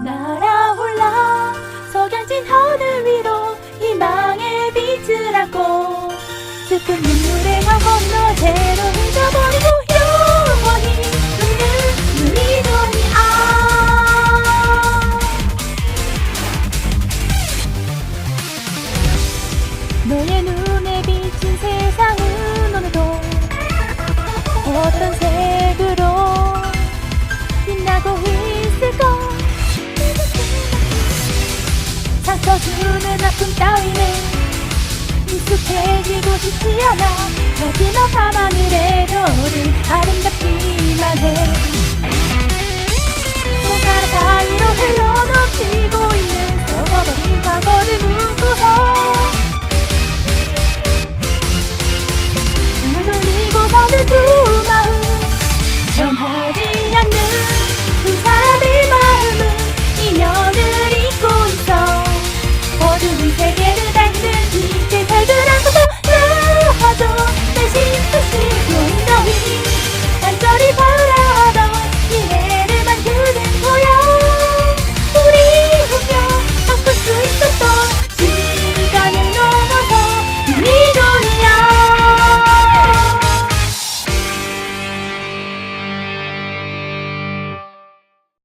날아올라 석양진 하늘 위로 희망의 빛을 안고 슬픈 눈물의 강 건너 새로 잊어버리고 영원히 눈을 눈이 돈이 아. 너의 눈에 비친 세상은 오늘도 어떤 색으로 빛나고 상처 주는 아픔 따위는 익숙해지고 싶지 않아. 마지막 밤하늘의 별